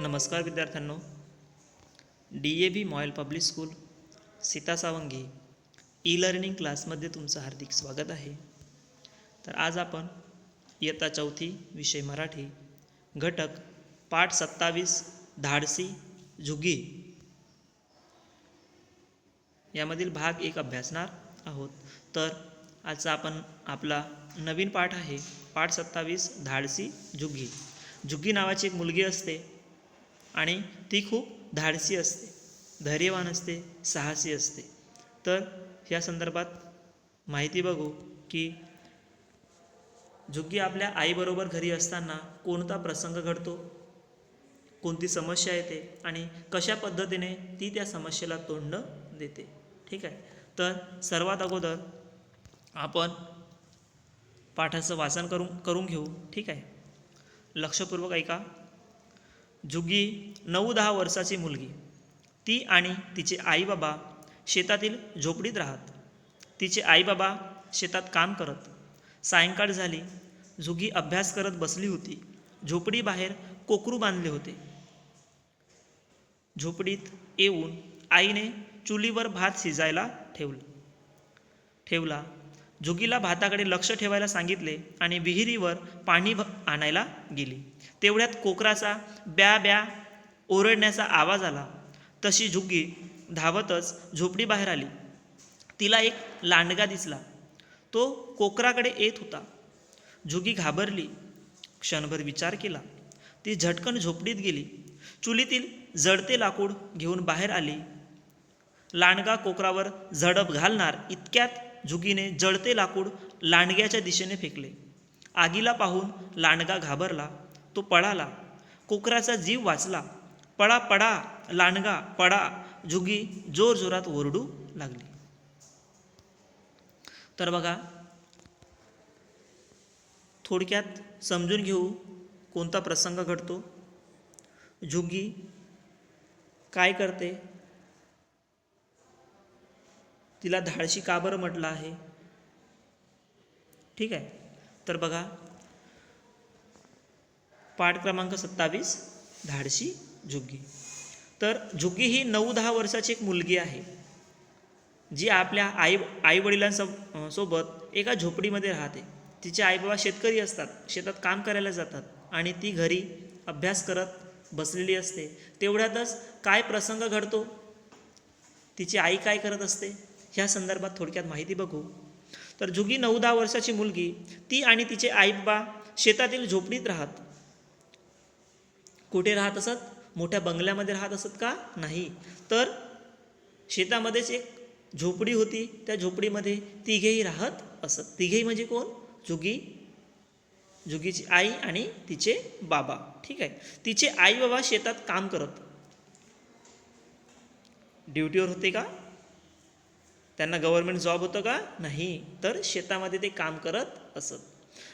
नमस्कार विद्यार्थ्यांनो. D A B MOIL public school Sita Sawangi E learning क्लासमध्ये तुमचं हार्दिक स्वागत आहे. तर आज आपण इयत्ता चौथी विषय मराठी घटक पाठ सत्तावीस धाडसी झुगी यामधील भाग एक अभ्यासणार आहोत. तर आजचा आपण आपला नवीन पाठ आहे पाठ सत्तावीस धाडसी झुगी. झुगी नावाची एक मुलगी असते आणि ती खूप धाडसी असते धैर्यवान असते साहसी असते. तर या संदर्भात माहिती बघू की झुग्गी आपल्या आईबरोबर घरी असताना कोणता प्रसंग घडतो कोणती समस्या येते आणि कशा पद्धतीने ती त्या समस्येला तोंड देते. ठीक आहे? तर सर्वात अगोदर आपण पाठाचं वाचन करून करून घेऊ. ठीक आहे? लक्षपूर्वक ऐका. जुगी नऊ दहा वर्षाची मुलगी. ती आणि तिचे आईबाबा शेतातील झोपडीत राहत. तिचे आईबाबा शेतात काम करत. सायंकाळ झाली. झुगी अभ्यास करत बसली होती. झोपडीबाहेर कोकरू बांधले होते. झोपडीत येऊन आईने चुलीवर भात शिजायला ठेवलं. ठेवला. जुगीला भाताकडे लक्ष ठेवायला सांगितले आणि विहिरीवर पाणी भ आणायला गेली. तेवढ्यात कोकराचा ब्या ब्या ओरडण्याचा आवाज आला. तशी झुग्गी धावतच झोपडी बाहेर आली. तिला एक लांडगा दिसला. तो कोकराकडे येत होता. झुगी घाबरली. क्षणभर विचार केला. ती झटकन झोपडीत गेली. चुलीतील जडते लाकूड घेऊन बाहेर आली. लांडगा कोकरावर झडप घालणार इतक्यात झुगीने जळते लाकूड लांडग्याच्या दिशेने फेकले. आगीला पाहून लांडगा घाबरला तो पळाला. कोकराचा जीव वाचला. पळा पडा लांडगा पडा झुगी जोरजोरात ओरडू लागली. तर बघा थोडक्यात समजून घेऊ कोणता प्रसंग घडतो. झुगी काय करते? तिला धाडशी का बरं म्हटलं आहे? ठीक आहे. तर बघा. पाठ क्रमांक सत्तावीस धाडशी झुग्गी. तर झुग्गी ही नऊ दहा वर्षाची एक मुलगी आहे. जी आपल्या आई आईवडिलांसो सोबत एका झोपडीमध्ये राहते. तिचे आईबाबा शेतकरी असतात. शेतात काम करायला जातात आणि ती घरी अभ्यास करत बसलेली असते. तेवढ्यातच काय प्रसंग घडतो? तिची आई काय करत असते? ह्या संदर्भात थोडक्यात माहिती बघू. तर जुगी नऊ दहा वर्षाची मुलगी ती आणि तिचे आईबा शेतातील झोपडीत राहत. कुठे राहत असत? मोठ्या बंगल्यामध्ये राहत असत का? नाही. तर शेतामध्येच एक झोपडी होती. त्या झोपडीमध्ये तिघेही राहत असत. तिघेही म्हणजे कोण? जुगी जुगीची आई आणि तिचे बाबा. ठीक आहे. तिचे आई बाबा शेतात काम करत. ड्युटीवर होते का? त्यांना गव्हर्नमेंट जॉब होतं का? नाही. तर शेतामध्ये ते काम करत असत.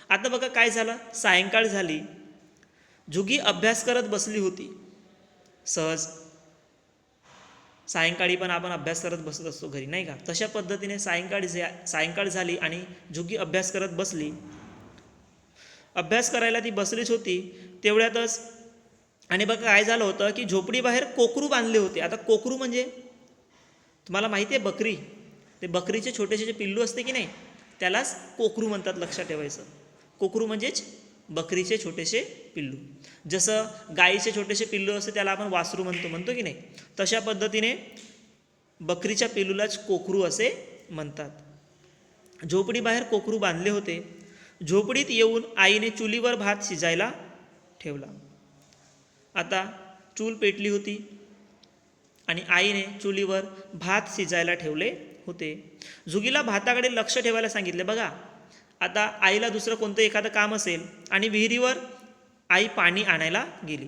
आता बघा काय झालं? सायंकाळ झाली. जुगी अभ्यास करत बसली होती. सहज. सायंकाळी पण आपण अभ्यास करत बसत असतो घरी नाही का? तशा पद्धतीने सायंकाळी जे सायंकाळ झाली आणि जुगी अभ्यास करत बसली. अभ्यास करायला ती बसलीच होती. तेवढ्यातच आणि बघा काय झालं होतं की झोपडीबाहेर कोकरू बांधले होते. आता कोकरू म्हणजे? तुम्हाला माहिती आहे बकरी? ते बकरीचे छोटेसे जे पिल्लू असते की नाही त्यालाच कोकरू म्हणतात लक्षात ठेवायचं. कोकरू म्हणजेच बकरीचे छोटेसे पिल्लू. जसं गाईचे छोटेसे पिल्लू असते त्याला आपण वासरू म्हणतो म्हणतो की नाही तशा पद्धतीने बकरीच्या पिल्लूलाच कोकरू असे म्हणतात. झोपडीबाहेर कोकरू बांधले होते. झोपडीत येऊन आईने चुलीवर भात शिजायला ठेवला. आता चूल पेटली होती आणि आईने चुलीवर भात शिजायला ठेवले होते. जुगीला भाताकडे लक्ष ठेवायला सांगितले. बघा आता आईला दुसरं कोणतं एखादं काम असेल आणि विहिरीवर आई पाणी आणायला गेली.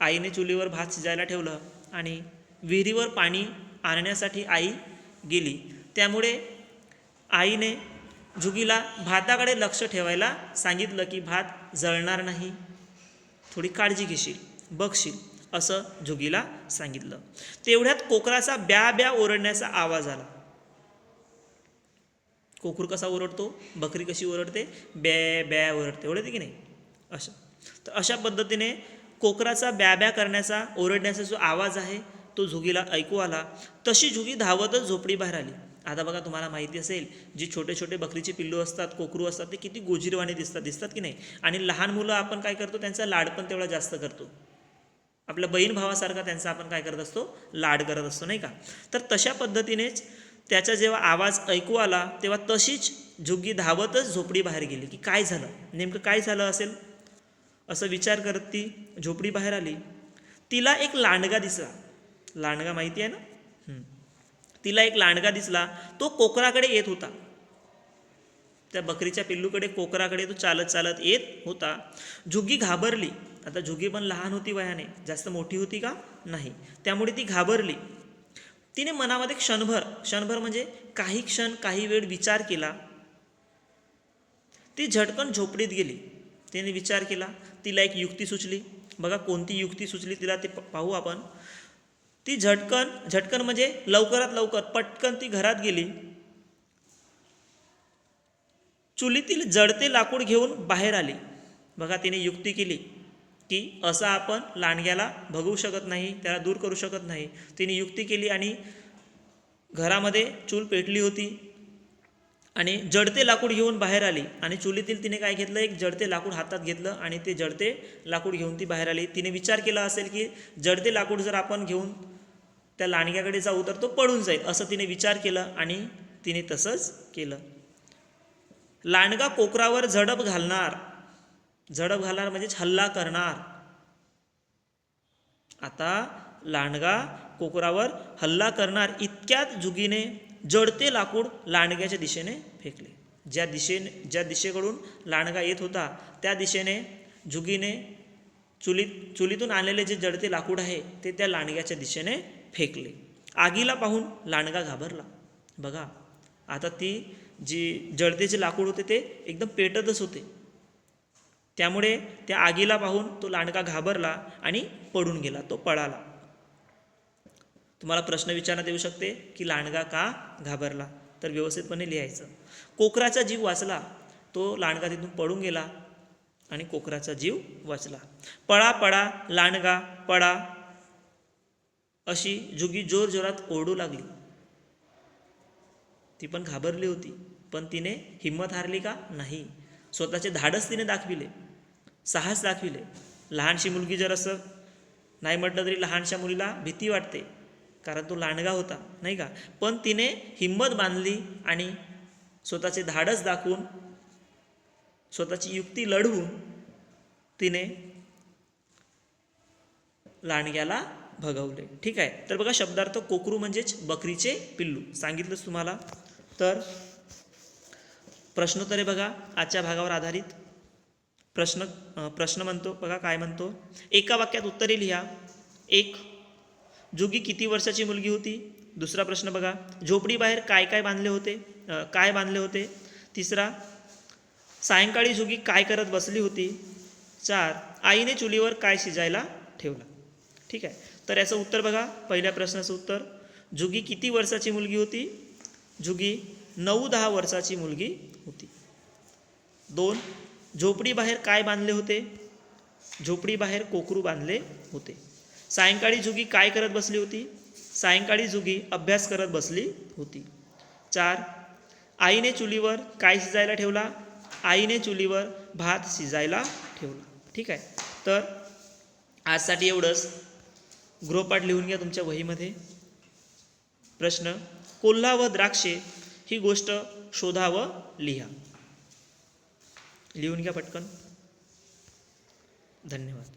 आईने चुलीवर भात शिजायला ठेवलं आणि विहिरीवर पाणी आणण्यासाठी आई गेली. त्यामुळे आईने जुगीला भाताकडे लक्ष ठेवायला सांगितलं की भात जळणार नाही. थोडी काळजी घेशील बघशील. असं झुगीला सांगितलं. तेवढ्यात कोकराचा ब्या ब्या ओरडण्याचा आवाज आला. कोकरू कसा ओरडतो? बकरी कशी ओरडते? बॅ बॅ ओरडते. ओरडते की नाही? असं. तर अशा पद्धतीने कोकराचा ब्या ब्या करण्याचा ओरडण्याचा जो आवाज आहे तो झुगीला ऐकू आला. तशी झुगी धावतच झोपडी बाहेर आली. आता बघा तुम्हाला माहिती असेल जी छोटे छोटे बकरीचे पिल्लू असतात कोकरू असतात ते किती गोजीरवाणी दिसतात. दिसतात की नाही? आणि लहान मुलं आपण काय करतो? त्यांचा लाड पण तेवढा जास्त करतो. आपल्या बहीण भावासारखा त्यांचा आपण काय करत असतो? लाड करत असतो नाही का? तर तशा पद्धतीनेच त्याचा जेव्हा आवाज ऐकू आला तेव्हा तशीच झुग्गी धावतच झोपडी बाहेर गेली की काय झालं? नेमकं काय झालं असेल? असं विचार करत ती झोपडी बाहेर आली. तिला एक लांडगा दिसला. लांडगा माहिती आहे ना? तिला एक लांडगा दिसला. तो कोकराकडे येत होता. त्या बकरीच्या पिल्लूकडे कोकराकडे तो चालत चालत येत होता. झुग्गी घाबरली. आता झुगी पण लहान होती वयाने जास्त मोठी होती का? नाही. त्यामुळे ती घाबरली. तिने मनामध्ये क्षणभर क्षणभर म्हणजे काही क्षण काही वेळ विचार केला. ती झटकन झोपडीत गेली. तिने विचार केला तिला एक युक्ती सुचली. बघा कोणती युक्ती सुचली तिला ते प- पाहू आपण. ती झटकन झटकन म्हणजे लवकरात लवकर पटकन ती घरात गेली. चुलीतील जडते लाकूड घेऊन बाहेर आली. बघा तिने युक्ती केली. की असं आपण लांडग्याला भगवू शकत नाही त्याला दूर करू शकत नाही. तिने युक्ती केली आणि घरामध्ये चूल पेटली होती आणि जडते लाकूड घेऊन बाहेर आली. आणि चुलीतील तिने काय घेतलं? एक जडते लाकूड हातात घेतलं आणि ते जडते लाकूड घेऊन ती बाहेर आली. तिने विचार केला असेल की जडते लाकूड जर आपण घेऊन त्या लांडग्याकडे जाऊ तर तो पडून जाईल असं तिने विचार केला आणि तिने तसंच केलं. लांडगा कोकरावर झडप घालणार झडप घालणार म्हणजेच हल्ला करणार. आता लांडगा कोकरावर हल्ला करणार इतक्यात जुगीने जडते लाकूड लांडग्याच्या दिशेने फेकले. ज्या दिशेने ज्या दिशेकडून लांडगा येत होता त्या दिशेने जुगीने चुलीत चुलीतून आणलेले जे जडते लाकूड आहे ते त्या लांडग्याच्या दिशेने फेकले. आगीला पाहून लांडगा घाबरला. बघा आता ती जी जडतेचे लाकूड होते ते एकदम पेटतच होते. त्यामुळे त्या आगीला पाहून तो लांडगा घाबरला आणि पडून गेला तो पळाला. तुम्हाला प्रश्न विचारण्यात येऊ शकते की लांडगा का घाबरला? तर व्यवस्थितपणे लिहायचं. कोकराचा जीव वाचला तो लांडगा तिथून पडून गेला आणि कोकराचा जीव वाचला. पळा पळा लांडगा पळा अशी जुगी जोर जोरात ओरडू लागली. ती पण घाबरली होती पण तिने हिंमत हारली का? नाही. स्वतःचे धाडस तिने दाखविले साहस दाखविले. लहानशी मुलगी जर असं नाही म्हटलं तरी लहानशा मुलीला भीती वाटते कारण तो लांडगा होता नाही का? पण तिने हिंमत बांधली आणि स्वतःचे धाडस दाखवून स्वतःची युक्ती लढवून तिने लांडग्याला भगवले. ठीक आहे. तर बघा शब्दार्थ कोकरू म्हणजेच बकरीचे पिल्लू. सांगितलंच तुम्हाला. तर प्रश्नोत्तरे बघा आजच्या भागावर आधारित. प्रश्न प्रश्न म्हणतो बघा काय म्हणतो. एका वाक्यात उत्तरे लिहा. एक जोगी किती वर्षाची मुलगी होती? दुसरा प्रश्न बघा झोपडीबाहेर काय काय बांधले होते? काय बांधले होते? तिसरा सायंकाळी जोगी काय करत बसली होती? चार आईने चुलीवर काय शिजायला ठेवला? ठीक आहे. तर याचं उत्तर बघा पहिल्या प्रश्नाचं उत्तर. जुगी किती वर्षाची मुलगी होती? जुगी नऊ दहा वर्षाची मुलगी होती. दोन झोपडीबाहेर काय बांधले होते? झोपडीबाहेर कोकरू बांधले होते. सायंकाळी जुगी काय करत बसली होती? सायंकाळी जुगी अभ्यास करत बसली होती. चार आईने चुलीवर काय शिजायला ठेवला? आईने चुलीवर भात शिजायला ठेवला. ठीक आहे. तर आजसाठी एवढंच. गृहपाठ लिहून घ्या तुमच्या वहीमध्ये. प्रश्न कोल्हा व द्राक्षे ही गोष्ट शोधा व लिहा. लिहून घ्या पटकन. धन्यवाद.